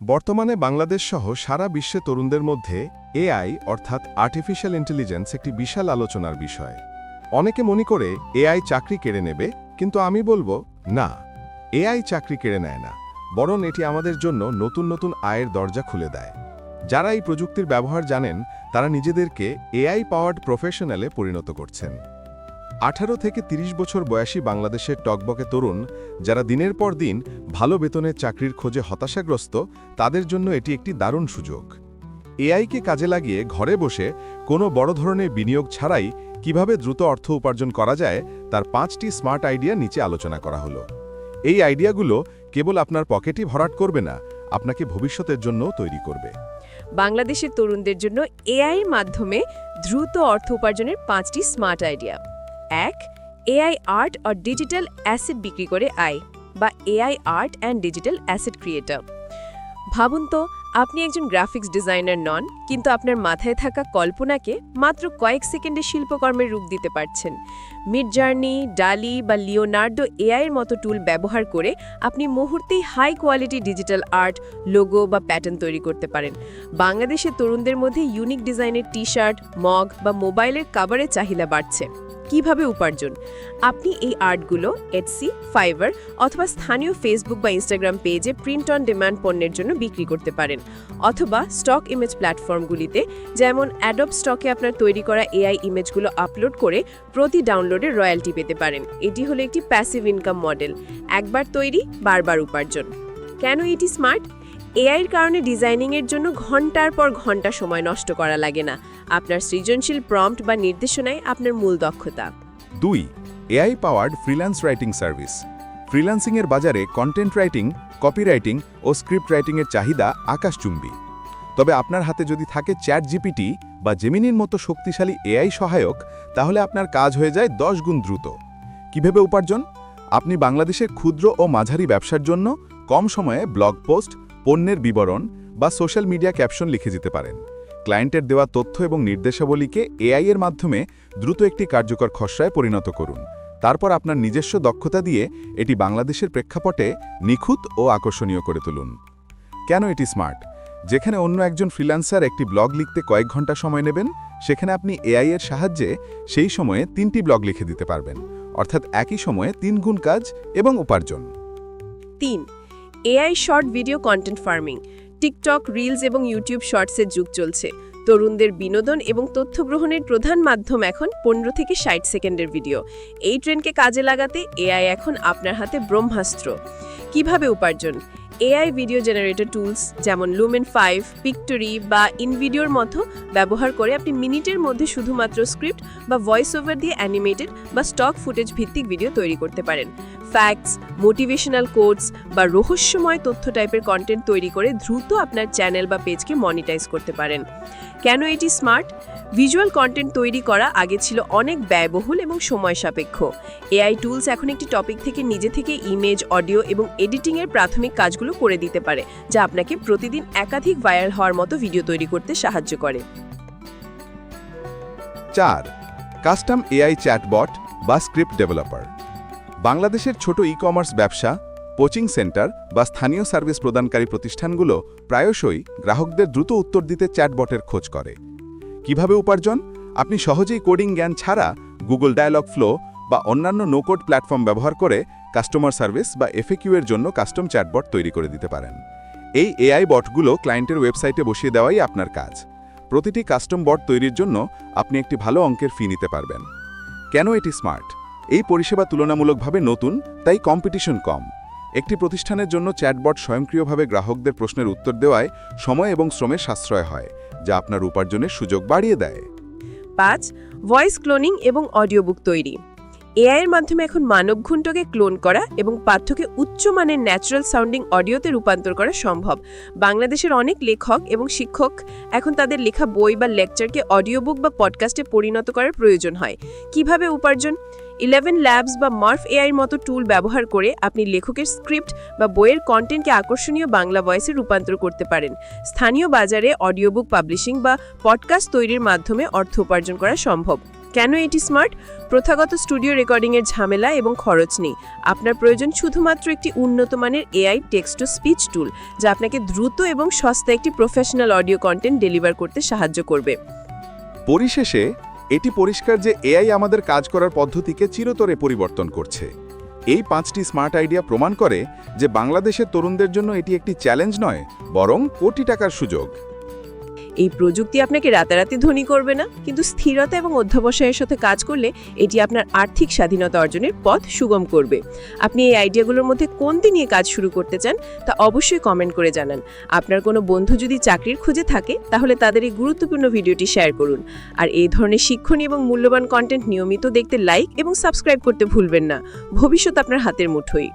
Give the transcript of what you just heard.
বর্তমানে বাংলাদেশ সহ সারা বিশ্বে তরুণদের মধ্যে এআই, অর্থাৎ আর্টিফিশিয়াল ইন্টেলিজেন্স একটি বিশাল আলোচনার বিষয়। অনেকে মনে করে এআই চাকরি কেড়ে নেবে, কিন্তু আমি বলব, না। এআই চাকরি কেড়ে নেয় না, বরং এটি আমাদের জন্য নতুন নতুন আয়ের দরজা খুলে দেয়। যারা এই প্রযুক্তির ব্যবহার জানেন, তারা নিজেদেরকে এআই পাওয়ার্ড প্রফেশনালে পরিণত করছেন। আঠারো থেকে ৩০ বছর বয়সী বাংলাদেশের টকবকে তরুণ, যারা দিনের পর দিন ভালো বেতনের চাকরির খোঁজে হতাশাগ্রস্ত, তাদের জন্য এটি একটি দারুণ সুযোগ। এআইকে কাজে লাগিয়ে ঘরে বসে কোনো বড় ধরনের বিনিয়োগ ছাড়াই কীভাবে দ্রুত অর্থ উপার্জন করা যায়, তার পাঁচটি স্মার্ট আইডিয়া নিচে আলোচনা করা হলো। এই আইডিয়াগুলো কেবল আপনার পকেটই ভরাট করবে না, আপনাকে ভবিষ্যতের জন্যও তৈরি করবে। বাংলাদেশের তরুণদের জন্য এআই মাধ্যমে দ্রুত অর্থ উপার্জনের পাঁচটি স্মার্ট আইডিয়া। এক এআই আর্ট আর ডিজিটাল অ্যাসেট বিক্রি করে আয় বা AI art and digital asset creator ভাবুন তো, আপনি একজন গ্রাফিক্স ডিজাইনার নন, কিন্তু আপনার মাথায় থাকা কল্পনাকে মাত্র কয়েক সেকেন্ডে শিল্পকর্মের রূপ দিতে পারছেন। মিড জার্নি ডালি বা লিওনার্ডো এআইয়ের মতো টুল ব্যবহার করে আপনি মুহূর্তেই high quality digital art logo বা প্যাটার্ন তৈরি করতে পারেন। বাংলাদেশের তরুণদের মধ্যে ইউনিক ডিজাইনের টি শার্ট মগ বা মোবাইলের কাভারের চাহিদা বাড়ছে। কীভাবে উপার্জন? আপনি এই আর্টগুলো এটসি ফাইবার অথবা স্থানীয় ফেসবুক বা ইনস্টাগ্রাম পেজে প্রিন্ট অন ডিমান্ড পণ্যের জন্য বিক্রি করতে পারেন। অথবা স্টক ইমেজ প্ল্যাটফর্মগুলিতে যেমন অ্যাডব স্টকে আপনার তৈরি করা এআই ইমেজগুলো আপলোড করে প্রতি ডাউনলোডে রয়্যালটি পেতে পারেন। এটি হলো একটি প্যাসিভ ইনকাম মডেল একবার তৈরি, বারবার উপার্জন। কেন এটি স্মার্ট এআইয়ের কারণে ডিজাইনিংয়ের জন্য ঘণ্টার পর ঘণ্টা সময় নষ্ট করা লাগে না। আপনার সৃজনশীল প্রম্পট বা নির্দেশনায় আপনার মূল দক্ষতা। দুই, AI powered freelance writing service. ফ্রিল্যান্সিংয়ের বাজারে কন্টেন্ট রাইটিং, কপিরাইটিং ও স্ক্রিপ্ট রাইটিংয়ের চাহিদা আকাশচুম্বী। তবে আপনার হাতে যদি থাকে চ্যাট জিপিটি বা জেমিনির মতো শক্তিশালী এআই সহায়ক, তাহলে আপনার কাজ হয়ে যায় দশ গুণ দ্রুত। কীভাবে উপার্জন? আপনি বাংলাদেশের ক্ষুদ্র ও মাঝারি ব্যবসার জন্য কম সময়ে ব্লগ পোস্ট পণ্যের বিবরণ বা সোশ্যাল মিডিয়া ক্যাপশন লিখে যেতে পারেন। ক্লায়েন্টের দেওয়া তথ্য এবং নির্দেশাবলীকে এআই এর মাধ্যমে দ্রুত একটি কার্যকর খসড়ায় পরিণত করুন। তারপর আপনার নিজস্ব দক্ষতা দিয়ে এটি বাংলাদেশের প্রেক্ষাপটে নিখুঁত ও আকর্ষণীয় করে তুলুন। কেন এটি স্মার্ট? যেখানে অন্য একজন ফ্রিল্যান্সার একটি ব্লগ লিখতে কয়েক ঘণ্টা সময় নেবেন, সেখানে আপনি এআই এর সাহায্যে সেই সময়ে তিনটি ব্লগ লিখে দিতে পারবেন, অর্থাৎ একই সময়ে তিন গুণ কাজ এবং উপার্জন। তিন AI short video content farming, TikTok reels এবং ইউটিউব শর্টসের যুগ চলছে। তরুণদের বিনোদন এবং তথ্য গ্রহণের প্রধান মাধ্যম এখন পনেরো থেকে ষাট সেকেন্ডের ভিডিও। এই ট্রেনকে কাজে লাগাতে এআই এখন আপনার হাতে ব্রহ্মাস্ত্র। কীভাবে উপার্জন? এআই ভিডিও জেনারেটর টুলস যেমন লুমেন ফাইভ পিক্টোরি বা ইনভিডিওর মতো ব্যবহার করে আপনি মিনিটের মধ্যে শুধুমাত্র স্ক্রিপ্ট বা ভয়েস ওভার দিয়ে অ্যানিমেটেড বা স্টক ফুটেজ ভিত্তিক ভিডিও তৈরি করতে পারেন। ফ্যাক্টস মোটিভেশনাল কোডস বা রহস্যময় তথ্য টাইপের কন্টেন্ট তৈরি করে দ্রুত আপনার চ্যানেল বা পেজকে মনিটাইজ করতে পারেন। কেন এটি স্মার্ট ভিজুয়াল কন্টেন্ট তৈরি করা আগে ছিল অনেক ব্যয়বহুল এবং সময় সাপেক্ষ। এআই টুলস এখন একটি টপিক থেকে নিজে থেকে ইমেজ অডিও এবং এডিটিংয়ের প্রাথমিক কাজগুলো করে দিতে পারে, যা আপনাকে প্রতিদিন একাধিক ভাইরাল হওয়ার মতো ভিডিও তৈরি করতে সাহায্য করে। চার কাস্টম এআই চ্যাটবট বা স্ক্রিপ্ট ডেভেলপার বাংলাদেশের ছোট ই কমার্স ব্যবসা কোচিং সেন্টার বা স্থানীয় সার্ভিস প্রদানকারী প্রতিষ্ঠানগুলো প্রায়শই গ্রাহকদের দ্রুত উত্তর দিতে চ্যাটবটের খোঁজ করে। কীভাবে উপার্জন? আপনি সহজেই কোডিং জ্ঞান ছাড়া গুগল ডায়ালগ ফ্লো বা অন্যান্য নোকোড প্ল্যাটফর্ম ব্যবহার করে কাস্টমার সার্ভিস বা এফএকিউ এর জন্য কাস্টম চ্যাটবট তৈরি করে দিতে পারেন। এই এআই বটগুলো ক্লায়েন্টের ওয়েবসাইটে বসিয়ে দেওয়াই আপনার কাজ। প্রতিটি কাস্টম বট তৈরির জন্য আপনি একটি ভালো অঙ্কের ফি নিতে পারবেন। কেন এটি স্মার্ট এই পরিষেবা তুলনামূলকভাবে নতুন, তাই কম্পিটিশন কম। একটি প্রতিষ্ঠানের জন্য চ্যাটবট স্বয়ংক্রিয়ভাবে গ্রাহকদের প্রশ্নের উত্তর দেওয়ায় সময় এবং শ্রমের সাশ্রয় হয়, যা আপনার উপার্জনের সুযোগ বাড়িয়ে দেয়। পাঁচ ভয়েস ক্লোনিং এবং অডিও বুক তৈরি। এআই এর মাধ্যমে এখন মানব ঘুণ্টকে ক্লোন করা এবং পাঠ্যকে উচ্চমানের ন্যাচারাল সাউন্ডিং অডিওতে রূপান্তর করা সম্ভব। বাংলাদেশের অনেক লেখক এবং শিক্ষক এখন তাদের লেখা বই বা লেকচারকে অডিও বুক বা পডকাস্টে পরিণত করার প্রয়োজন হয়। কীভাবে উপার্জন? ইলেভেন ল্যাবস বা মার্ফ এআইয়ের মতো টুল ব্যবহার করে আপনি লেখকের স্ক্রিপ্ট বা বইয়ের কন্টেন্টকে আকর্ষণীয় বাংলা ভয়েসে রূপান্তর করতে পারেন। স্থানীয় বাজারে অডিও বুক পাবলিশিং বা পডকাস্ট তৈরির মাধ্যমে অর্থ উপার্জন করা সম্ভব। কেন এটি স্মার্ট? প্রথাগত স্টুডিও রেকর্ডিংয়ের ঝামেলা এবং খরচ নেই। আপনার প্রয়োজন শুধুমাত্র একটি উন্নত মানের AI text to speech tool, যা আপনাকে দ্রুত এবং সস্তা একটি প্রফেশনাল অডিও কন্টেন্ট ডেলিভার করতে সাহায্য করবে। পরিশেষে, এটি পরিষ্কার যে এআই আমাদের কাজ করার পদ্ধতিকে চিরতরে পরিবর্তন করছে। এই পাঁচটি স্মার্ট আইডিয়া প্রমাণ করে যে বাংলাদেশের তরুণদের জন্য এটি একটি চ্যালেঞ্জ নয়, বরং কোটি টাকার সুযোগ। এই প্রযুক্তি আপনাকে রাতারাতি ধনী করবে না, কিন্তু স্থিরতা এবং অধ্যবসায়ের সাথে কাজ করলে এটি আপনার আর্থিক স্বাধীনতা অর্জনের পথ সুগম করবে। আপনি এই আইডিয়াগুলোর মধ্যে কোনটি নিয়ে কাজ শুরু করতে চান, তা অবশ্যই কমেন্ট করে জানান। আপনার কোনো বন্ধু যদি চাকরির খুঁজে থাকে, তাহলে তাদের এই গুরুত্বপূর্ণ ভিডিওটি শেয়ার করুন। আর এই ধরনের শিক্ষণীয় এবং মূল্যবান কন্টেন্ট নিয়মিত দেখতে লাইক এবং সাবস্ক্রাইব করতে ভুলবেন না। ভবিষ্যৎ আপনার হাতের মুঠোয়।